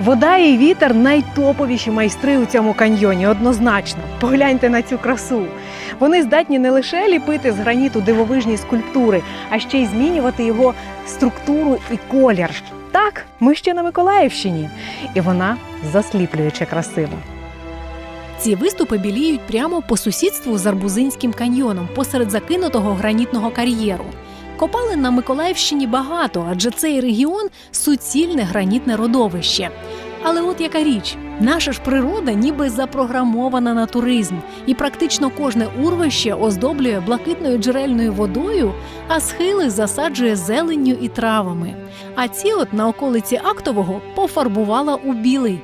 Вода і вітер найтоповіші майстри у цьому каньйоні, однозначно. Погляньте на цю красу. Вони здатні не лише ліпити з граніту дивовижні скульптури, а ще й змінювати його структуру і колір. Так, ми ще на Миколаївщині, і вона засліплююче красива. Ці виступи біліють прямо по сусідству з Арбузинським каньйоном посеред закинутого гранітного кар'єру. Копалин на Миколаївщині багато, адже цей регіон суцільне гранітне родовище. Але от яка річ, наша ж природа ніби запрограмована на туризм, і практично кожне урвище оздоблює блакитною джерельною водою, а схили засаджує зеленню і травами. А ці от на околиці актового пофарбувала у білий.